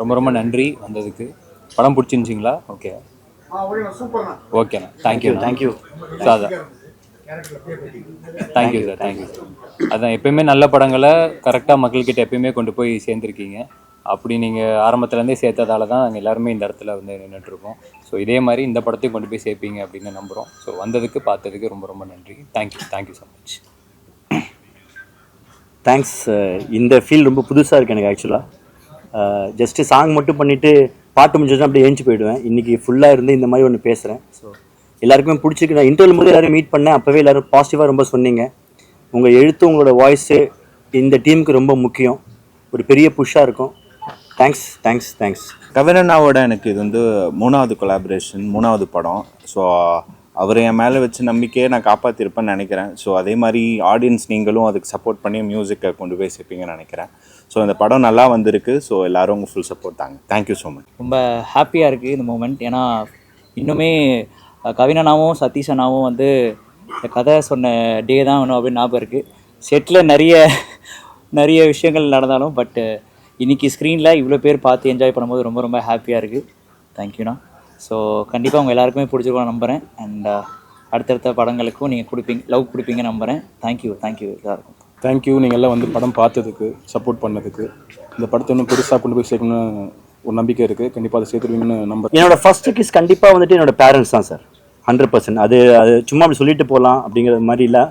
ரொம்ப ரொம்ப நன்றி வந்ததுக்கு. படம் பிடிச்சிருந்துச்சிங்களா? ஓகே ஓகேண்ணா thank you thank you so அதான். Thank you sir thank you sir அதான் எப்பயுமே நல்ல படங்களை கரெக்டாக மக்கள்கிட்ட எப்பயுமே கொண்டு போய் சேர்ந்துருக்கீங்க. அப்படி நீங்கள் ஆரம்பத்துலேருந்தே சேர்த்ததால தான் நாங்கள் எல்லாருமே இந்த இடத்துல வந்து நின்றுட்டுருக்கோம் ஸோ இதே மாதிரி இந்த படத்தையும் கொண்டு போய் சேர்ப்பீங்க அப்படின்னு நம்புகிறோம் ஸோ வந்ததுக்கு பார்த்ததுக்கு ரொம்ப ரொம்ப நன்றி. Thank you thank you so much thanks இந்த ஃபீல் ரொம்ப புதுசாக இருக்கு எனக்கு ஆக்சுவலாக ஜஸ்ட்டு சாங் மட்டும் பண்ணிவிட்டு பாட்டு முடிஞ்சதுன்னா அப்படியே ஏஞ்சி போயிடுவேன். இன்றைக்கி ஃபுல்லாக இருந்து இந்த மாதிரி ஒன்று பேசுகிறேன் ஸோ எல்லாருக்குமே பிடிச்சிருக்கு. நான் இன்டர்வியூ போது எல்லாரும் மீட் பண்ணேன். அப்போவே எல்லாரும் பாசிட்டிவாக ரொம்ப சொன்னீங்க. உங்கள் எழுத்து உங்களோட வாய்ஸு இந்த டீமுக்கு ரொம்ப முக்கியம். ஒரு பெரிய புஷ்ஷாக இருக்கும். தேங்க்ஸ் தேங்க்ஸ் தேங்க்ஸ் கவிரண்ணாவோட எனக்கு இது வந்து மூணாவது கொலாபரேஷன் மூணாவது படம். ஸோ அவர் என் மேலே வச்ச நம்பிக்கையை நான் காப்பாற்றிருப்பேன்னு நினைக்கிறேன். ஸோ அதே மாதிரி ஆடியன்ஸ் நீங்களும் அதுக்கு சப்போர்ட் பண்ணி மியூசிக்கை கொண்டு போய் சேர்ப்பீங்கன்னு நினைக்கிறேன். ஸோ இந்த படம் நல்லா வந்திருக்கு. ஸோ எல்லாரும் உங்கள் ஃபுல் சப்போர்ட் தாங்க. தேங்க்யூ ஸோ மச் ரொம்ப ஹாப்பியாக இருக்குது இந்த மூமெண்ட் ஏன்னா இன்னுமே கவினனாவும் சதீஷ் அண்ணாவும் வந்து இந்த கதை சொன்ன டே தான் வேணும் அப்படின்னு ஞாபகம் இருக்குது செட்டில் நிறைய நிறைய விஷயங்கள் நடந்தாலும் பட்டு இன்றைக்கி ஸ்க்ரீனில் இவ்வளோ பேர் பார்த்து என்ஜாய் பண்ணும்போது ரொம்ப ரொம்ப ஹாப்பியாக இருக்குது தேங்க்யூண்ணா ஸோ கண்டிப்பாக உங்கள் எல்லாருக்குமே பிடிச்சிருக்கோம் நம்புகிறேன் அண்ட் அடுத்தடுத்த படங்களுக்கும் நீங்கள் கொடுப்பீங்க லவ் கொடுப்பீங்க நம்புகிறேன் தேங்க்யூ தேங்க்யூ எல்லாருக்கும். தேங்க்யூ நீங்கள் எல்லாம் வந்து படம் பார்த்ததுக்கு சப்போர்ட் பண்ணதுக்கு. இந்த படத்தை இன்னும் பெருசாக கொண்டு போய் சேர்க்கணும்னு ஒரு நம்பிக்கை இருக்குது கண்டிப்பாக அதை சேர்த்துருவீங்கன்னு நம்ப என்னோட ஃபர்ஸ்ட் கிஸ் கண்டிப்பாக வந்துட்டு என்னோட பேரண்ட்ஸ் தான் சார் ஹண்ட்ரட் பர்சன்ட் அது அது சும்மா அப்படி சொல்லிட்டு போகலாம் அப்படிங்கிற மாதிரி இல்லை.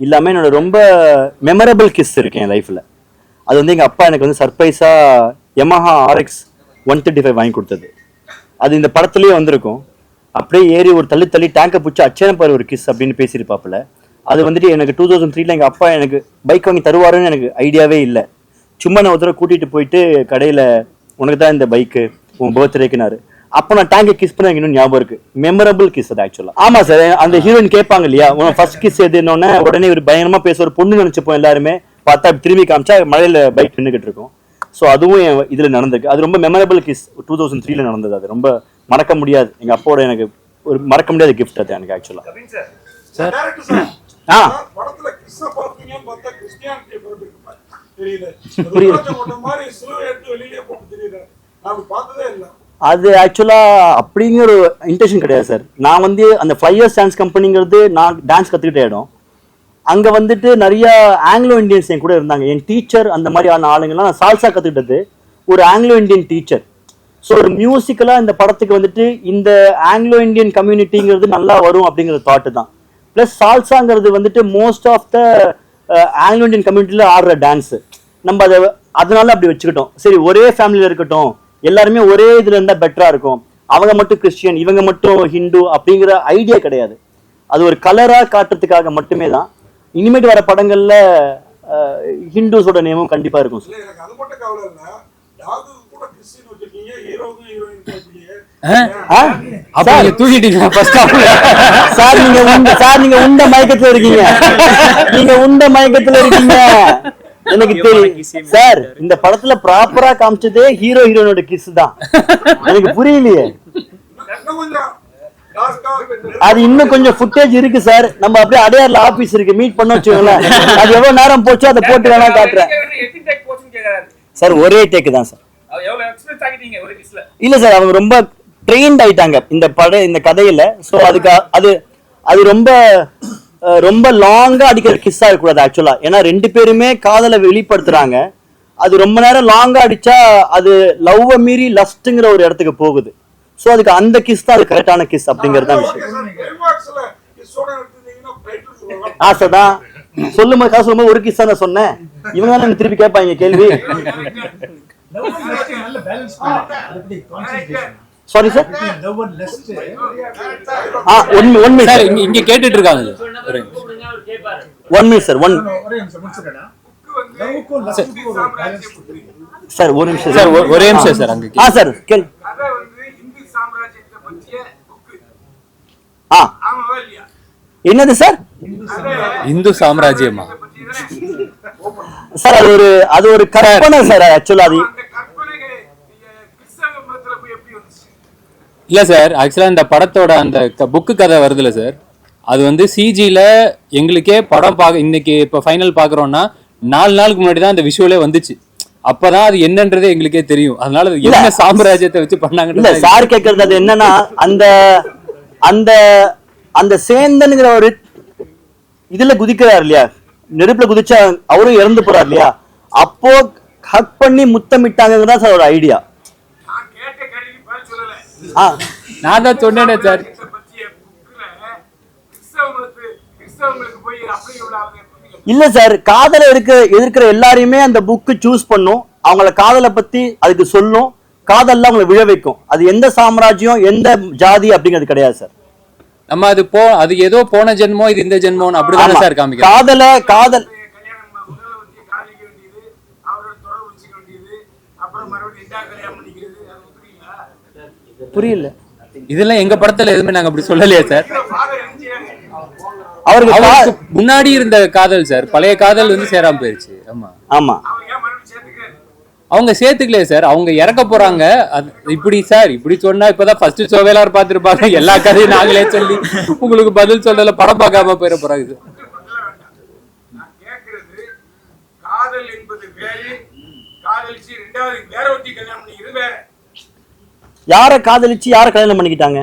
இல்லாமல் என்னோட ரொம்ப மெமரபிள் கிஸ் இருக்கு என் லைஃப்பில் அது வந்து எங்கள் அப்பா எனக்கு வந்து சர்ப்ரைஸாக Yamaha RX one thirty five வாங்கி கொடுத்தது. அது இந்த படத்துலேயே வந்திருக்கும். அப்படியே ஏறி ஒரு தள்ளி தள்ளி டேங்கை பிடிச்சி அச்சேன பாரு ஒரு கிஸ் அப்படின்னு பேசியிருப்பாப்புல. அது வந்துட்டு எனக்கு டூ தௌசண்ட் த்ரீல எங்கள் அப்பா எனக்கு பைக் வாங்கி தருவாருன்னு எனக்கு ஐடியாவே இல்லை. சும்மா நான் ஒரு தடவை கூட்டிகிட்டு போயிட்டு கடையில் உனக்கு தான் இந்த பைக்கு உன் பர்த்டேக்குனாரு அப்போ நான் டேங்கை கிஸ் பண்ண எனக்கு இன்னும் ஞாபகம் இருக்கு. மெமரபிள் கிஸ் அது ஆக்சுவலா ஆமா சார் அந்த ஹீரோயின் கேட்பாங்க இல்லையா? உன் ஃபர்ஸ்ட் கிஸ் எதுன்னு உடனே ஒரு பயங்கரமா பேச ஒரு பொண்ணு நினைச்சுப்போம் எல்லாருமே. பார்த்தா திரும்பி காமிச்சா மழையில பைக் நின்றுகிட்டு இருக்கும். ஸோ அதுவும் என் இதுல நடந்திருக்கு. அது ரொம்ப மெமரபிள் கிஸ் டூ தௌசண்ட் த்ரீல நடந்தது அது. ரொம்ப மறக்க முடியாது. எங்க அப்பாவோட எனக்கு ஒரு மறக்க முடியாத கிஃப்ட் அது எனக்கு ஆக்சுவலா ஆ. படத்துல பார்த்தா கிறிஸ்டியானிட்டி தெரியுது. புரியுது. போட்ட மாதிரி சிலுவை எடுத்து வெளியிலே போட்டு தெரியுது. நான் அப்படி பார்த்ததே இல்லை. அது ஆக்சுவலா அப்படிங்கிற ஒரு இன்டென்ஷன் கிடையாது சார் நான் வந்து அந்த ஃப்ளையர்ஸ் டான்ஸ் கம்பெனிங்கிறது நான் டான்ஸ் கத்துக்கிட்ட இடம். அங்க வந்துட்டு நிறைய ஆங்கிலோ இந்தியன்ஸ் என் கூட இருந்தாங்க. என் டீச்சர் அந்த மாதிரியான ஆளுங்கெல்லாம் நான் சால்சா கத்துக்கிட்டது. ஒரு ஆங்கிலோ இந்தியன் டீச்சர் ஸோ ஒரு மியூசிக்கலா இந்த படத்துக்கு வந்துட்டு இந்த ஆங்கிலோ இந்தியன் கம்யூனிட்டிங்கிறது நல்லா வரும் அப்படிங்கிற தாட்டு தான். ப்ளஸ் சால்சாங்கிறது வந்துட்டு most of the Anglo Indian கம்யூனிட்டியில் ஆடுற டான்ஸ் நம்ம அதை அதனால அப்படி வச்சுக்கிட்டோம். சரி ஒரே ஃபேமிலியில் இருக்கட்டும். எல்லாருமே ஒரே இதுல இருந்தால் பெட்டராக இருக்கும். அவங்க மட்டும் கிறிஸ்டியன் இவங்க மட்டும் ஹிந்து அப்படிங்கிற ஐடியா கிடையாது. அது ஒரு கலராக காட்டுறதுக்காக மட்டுமே தான். இனிமேட்டு வர படங்களில் ஹிந்துஸோட uh, நேமும் கண்டிப்பாக இருக்கும். சார் எனக்கு அது மட்டும் கவலை இல்லை டாகு கூட கிறிஸ்டின் வச்சிருக்கீங்க ஹீரோவும் ஹீரோயின் வச்சிருக்கீங்க ஆ? அப்போ சார், நீங்கள் தூக்கிட்டீங்களா ஃபர்ஸ்ட் சார் நீங்க உண்ட சார் நீங்க உண்ட மயக்கத்துல இருக்கீங்க. நீங்க உண்ட மயக்கத்துல இருக்கீங்க. எனக்கு தெரியும் சார் இந்த படத்துல ப்ராப்பரா காமிச்சதே ஹீரோ ஹீரோனோட கிஸ் தான். எனக்கு புரியலையே. இன்னும் கொஞ்சம் டாஸ்கா அது இன்னும் கொஞ்சம் ஃபுட்டேஜ் இருக்கு சார். நம்ம அப்படியே அடையார்ல ஆபீஸ் இருக்கு. மீட் பண்ண வச்சுக்கோங்களேன். அது எவ்வளவு நேரம் போச்சோ அதை போட்டு வேணா காட்டுறேன். சார் ஒரே டேக்கு தான் சார். இல்ல சார் அவங்க ரொம்ப ட்ரெயின்ட் ஆயிட்டாங்க இந்த பட இந்த கதையில. சோ அதுக்கு அது அது ரொம்ப ரொம்ப லாங்கா அடிக்கிற கிஸ்ஸா இருக்கக்கூடாது ஆக்சுவலா ஏன்னா ரெண்டு பேருமே காதலை வெளிப்படுத்துறாங்க. அது ரொம்ப நேரம் லாங்கா அடிச்சா அது லவ்வ மீறி லஸ்ட்ங்கிற ஒரு இடத்துக்கு போகுது. சோ அதுக்கு அந்த கிஸ் தான் அது கரெக்டான கிஸ் அப்படிங்கிறது தான் விஷயம். ஆசைதான் சொல்லும்போது காசு சொல்லும்போது ஒரு கிஸ் தான் சொன்னேன். இவங்க தானே திருப்பி கேட்பாங்க கேள்வி? Sorry sir ah one one sir minute இங்க இங்க கேட்டுட்டு இருக்காங்க one minute sir one sir ஒரு நிமிஷம் சார் ஒ- ஒரே நிமிஷம் சார் அங்க ஆ சார் கேள். ஆ என்னது சார் இந்து சாம்ராஜ்யமா? சார் அது ஒரு அது ஒரு கற்பனை சார் ஆக்சுவலா அது அந்த கற்பனைகள் கிறிஸ்தவ மதத்துல போய் எப்படி வந்துச்சு இல்ல சார் ஆக்சுவலா இந்த படத்தோட அந்த புக்கு கதை வருதுல்ல சார். அது வந்து சிஜில எங்களுக்கே படம் பார்க்க இன்னைக்கு இப்போ ஃபைனல் பார்க்குறோன்னா நாலு நாளுக்கு முன்னாடி தான் அந்த விஷுவலே வந்துச்சு. அப்பதான் அது என்னன்றதே எங்களுக்கே தெரியும். அதனால அது என்ன சாம்ராஜ்யத்தை வச்சு இல்ல பண்ணாங்கன்னு சார் கேக்குறது அது என்னன்னா அந்த அந்த அந்த சேந்தனுங்கிற ஒரு இதுல குதிக்கிறார் இல்லையா? நெருப்புல குதிச்சா அவரும் இறந்து போறார் இல்லையா? அப்போ ஹக் பண்ணி முத்தமிட்டாங்கிறது சார் ஒரு ஐடியா நான் கேட்ட கேள்விக்கு பதில் சொல்லல ஆ நான் தான் சொன்னேனே சார் இல்ல சார் காதல இருக்க எதிர்க்கிற எல்லாரையுமே அந்த புக்கு சூஸ் பண்ணும். அவங்கள காதலை பத்தி அதுக்கு சொல்லும். காதல்ல அவங்களை விழ வைக்கும். அது எந்த சாம்ராஜ்யம் எந்த ஜாதி அப்படிங்கிறது கிடையாது சார் நம்ம அது போ அது ஏதோ போன ஜென்மம் இது இந்த ஜென்மம் அப்படிதானே. சார் காமிக்கிறோம் காதல காதல். கல்யாணம் முதல்ல வந்து காதலிக்க வேண்டியது அவரோட தொடர்பு வச்சுக்க வேண்டியது. அப்புறம் மறுபடியும் புரியல. இதெல்லாம் எங்க படத்துல எதுவுமே நாங்க அப்படி சொல்லலையே சார் அவருக்கு முன்னாடி இருந்த காதல் சார் பழைய காதல் வந்து சேராம போயிருச்சு. ஆமா. ஆமா. அவங்க சேர்த்துக்கலையே சார் அவங்க இறக்க போறாங்க. இப்படி சார் இப்படி சொன்னா இப்பதான் ஃபர்ஸ்ட் ஷோவேலார் பார்த்திருப்பாங்க. எல்லா கதையும் நாங்களே சொல்லி உங்களுக்கு பதில் சொல்லல படம் பார்க்காம போயிட போறாங்க இது. நான் கேட்கறது காதல் என்பது வேறு. காதலிச்சு ரெண்டாவது வேற ஒருத்தி கல்யாணம் யார காதலிச்சு யார கல்யாணம் பண்ணிக்கிட்டாங்க?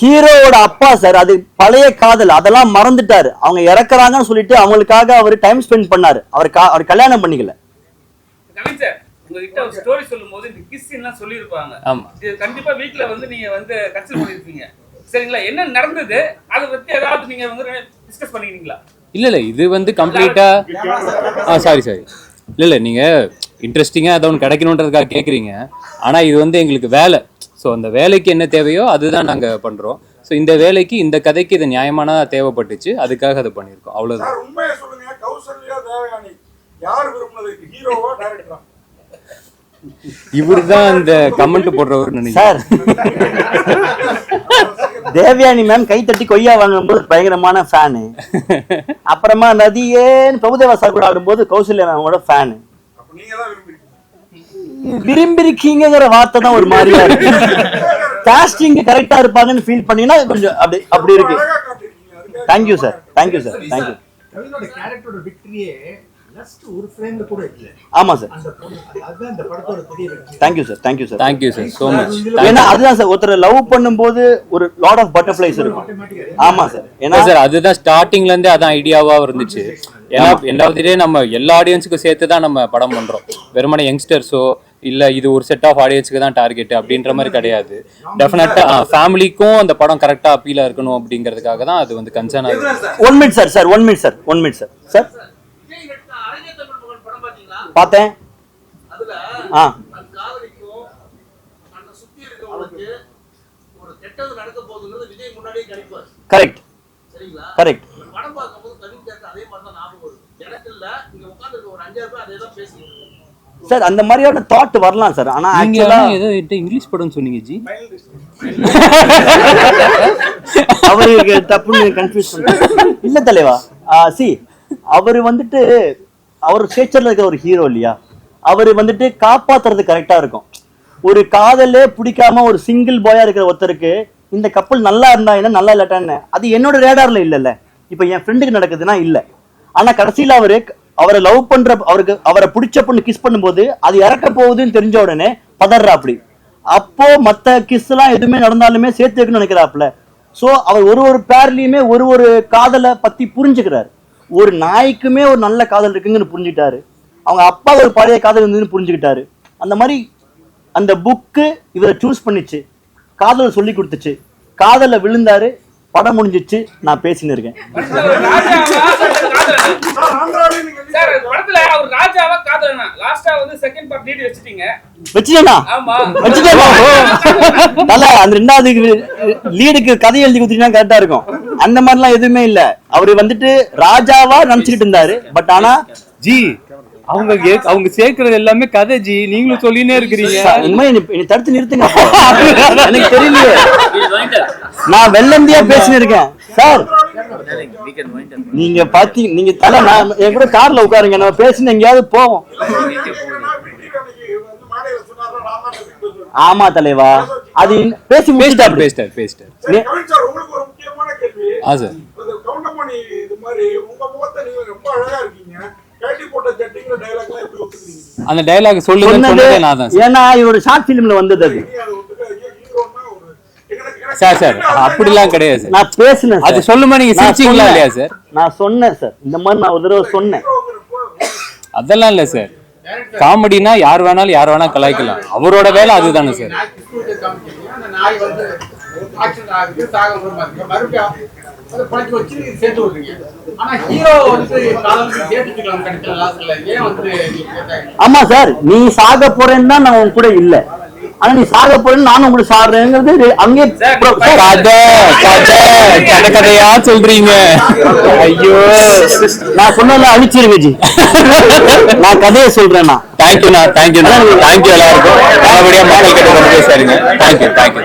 ஹீரோவோட அப்பா சார் அது பழைய காதல். அதெல்லாம் மறந்துட்டாரு. அவங்க இறக்குறாங்கன்னு சொல்லிட்டு அவங்களுக்காக அவர் டைம் ஸ்பெண்ட் பண்ணாரு. அவர் அவர் கல்யாணம் பண்ணிக்கல. உங்ககிட்ட ஒரு ஸ்டோரி சொல்லும்போது இந்த கிஸ் எல்லாம் சொல்லியிருப்பாங்க. ஆமா. இது கண்டிப்பா வீட்ல வந்து நீங்க வந்து கன்சிடர் பண்ணிருப்பீங்க. சரிங்களா? என்ன நடந்தது? அதை பத்தி ஏதாவது நீங்க வந்து டிஸ்கஸ் பண்ணிக்கிறீங்களா? இல்ல இல்ல இது வந்து கம்ப்ளீட்டா ஆ சாரி சாரி இல்ல இல்ல நீங்க இன்ட்ரெஸ்டிங்கா அதை ஒன்று கிடைக்கணுன்றதுக்காக கேக்குறீங்க. ஆனா இது வந்து எங்களுக்கு வேலை. ஸோ அந்த வேலைக்கு என்ன தேவையோ அதுதான் நாங்க பண்றோம். ஸோ இந்த வேலைக்கு இந்த கதைக்கு இது நியாயமானதா தேவைப்பட்டுச்சு. அதுக்காக அதை பண்ணியிருக்கோம். டைரக்டரா இவர் தான் இந்த கமெண்ட் போடுறவர் நினைக்கிறேன். சார். தேவயானி மேம் கை தட்டி கொய்யா வாங்கும்போது பயங்கரமான ஃபேனு அப்புறமா நதியேன்னு பிரபுதேவா சார் கூட ஆடும்போது கௌசல்யா மேமோட ஃபேனு நீங்க தான் விரும்புறீங்க விரும்பிருக்கீங்கிற வார்த்தை தான் ஒரு மாதிரியா இருக்கு. காஸ்டிங் கரெக்டா இருப்பாங்கன்னு ஃபீல் பண்ணீங்கன்னா கொஞ்சம் அப்படி அப்படி இருக்கு. Thank you sir thank you sir thank you ஆமா sir thank you sir thank you sir thank you sir so much ஏன்னா அதுதான் சார் ஒருத்தர் லவ் பண்ணும்போது ஒரு லாட் ஆஃப் பட்டர்ஃபிளைஸ் இருக்கும். ஆமா சார் ஏன்னா சார் அதுதான் ஸ்டார்டிங்ல இருந்தே அதான் ஐடியாவா இருந்துச்சு. ஏன்னா நம்ம எல்லா ஆடியன்ஸுக்கும் சேர்த்து தான் நம்ம படம் பண்றோம். வெறுமனே யங்ஸ்டர்ஸோ இல்ல இது ஒரு செட் ஆஃப் ஆடியன்ஸுக்கு தான் டார்கெட் அப்படின்ற மாதிரி கிடையாது. டெஃபினட்டா ஃபேமிலிக்கும் அந்த படம் கரெக்டா அப்பீலா இருக்கணும் அப்படிங்கிறதுக்காக தான் அது வந்து கன்சர்ன் ஆகுது. One minute sir sir one minute sir one minute sir sir முன்னாடியே கணிப்பார். கரெக்ட். சார் அந்த மாதிரியான தாட் வரலாம் சார் ஆனா நீங்க ஆக்சுவலா ஏதோ இங்கிலீஷ் படம் சொன்னீங்க ஜி. அவருக்கு தப்புன்னு கன்ஃபியூஸ் பண்ண இல்ல தலைவா. சி அவர் வந்துட்டு அவர் ஃபியூச்சர்ல இருக்கிற ஒரு ஹீரோ இல்லையா? அவர் வந்துட்டு காப்பாத்துறது கரெக்டா இருக்கும். ஒரு காதலே பிடிக்காம ஒரு சிங்கிள் பாயா இருக்கிற ஒருத்தருக்கு இந்த கப்பல் நல்லா இருந்தா என்ன நல்லா இல்லாட்டான்னு அது என்னோட ரேடார்ல இல்லல்ல. இப்ப என் ஃப்ரெண்டுக்கு நடக்குதுன்னா இல்ல. ஆனா கடைசியில அவரு அவரை லவ் பண்ற அவருக்கு அவரை பிடிச்ச பொண்ணு கிஸ் பண்ணும்போது அது இறக்க போகுதுன்னு தெரிஞ்ச உடனே பதறா அப்படி அப்போ மத்த கிஸ் எல்லாம் எதுவுமே நடந்தாலுமே சேர்த்து வைக்கணும்னு நினைக்கிறாப்புல சோ அவர் ஒரு ஒரு பேர்லயுமே ஒரு ஒரு காதலை பத்தி புரிஞ்சுக்கிறாரு. ஒரு நாய்க்குமே ஒரு நல்ல காதல் இருக்குங்கன்னு புரிஞ்சுக்கிட்டாரு. அவங்க அப்பா ஒரு பழைய காதல் இருந்ததுன்னு புரிஞ்சுக்கிட்டாரு. அந்த மாதிரி அந்த புக்கு இவரை சூஸ் பண்ணிச்சு. காதலை சொல்லி கொடுத்துச்சு. காதல விழுந்தாரு. படம் முடிஞ்சிச்சு. நான் பேசின்னு இருக்கேன். அந்த ரெண்டாவது லீடுக்கு கதை எழுதி கொடுத்தீங்கன்னா கரெக்டா இருக்கும். அந்த மாதிரிலாம் எதுவுமே இல்ல. அவரு வந்துட்டு ராஜாவா நினைச்சுக்கிட்டு இருந்தாரு. பட் ஆனா ஜி அவங்க அவங்க சேர்க்கறது எல்லாமே கதை ஜி. நீங்களும் சொல்லினே இருக்கிறீங்க. சார், இனிமே என்னை என்னை தடுத்து நிறுத்துங்க. எனக்கு தெரியலையே. நான் வெள்ளந்தியா பேசின்னு இருக்கேன் சார் நீங்க பாத்தி நீங்க தலை நான் என் கூட கார்ல உட்காருங்க. நம்ம பேசின எங்கேயாவது போவோம். ஆமா தலைவா. அது பேசி பேசிட்டார் பேசிட்டார் பேசிட்டார். ஆ சார் அது கவுண்டமணி இது மாதிரி உங்க முகத்தை பார்த்தா நீங்க ரொம்ப அழகா இருக்கீங்க. கேட்டி போட்ட சட்டிங்கிற டைலாக்லாம் எப்படி ஒத்துக்கிறீங்க? அந்த டைலாக் சொன்னது சொன்னதே நான் தான் சார். ஏன்னா இவரோட ஷார்ட் ஃபிலிம்ல வந்தது அது. சார் சார் அப்படிலாம் கிடையாது சார். நான் பேசினேன் அது. சொல்லுமா நீங்க சிரிச்சீங்களா. இல்லையா சார்? நான் சொன்னேன் சார். இந்த மாதிரி நான் ஒரு தடவை சொன்னேன். அதெல்லாம் இல்லை சார். காமெடினா யார் வேணாலும் யார் வேணாலும் கலாய்க்கலாம். அவரோட வேலை அதுதானே சார். ஆக்சிடென்ட் ஆகுது சாக மாதிரி மறுபடியும் அதை பழக்கி வச்சு சேர்த்து விட்றீங்க. ஆனா ஹீரோ வந்து காலத்துக்கு சேர்த்துக்கலாம் கிடைக்கல லாஸ்ட்ல ஏன் வந்து நீங்க கேட்டாங்க? ஆமா சார் நீ சாக போறேன்னு தான் நான் உன் கூட இல்ல. ஆனா நீ சாக போறேன்னு நானும் கூட சாடுறேங்கிறது அங்கே கதை கதை கதை கதையா சொல்றீங்க? ஐயோ. நான் சொன்னதை அழிச்சிருங்க ஜி நான் கதையை சொல்றேன் நான் தேங்க்யூண்ணா தேங்க்யூண்ணா தேங்க்யூ எல்லாருக்கும். நல்லபடியா மக்கள் கிட்ட கொண்டு போய் சேருங்க. Thank you thank you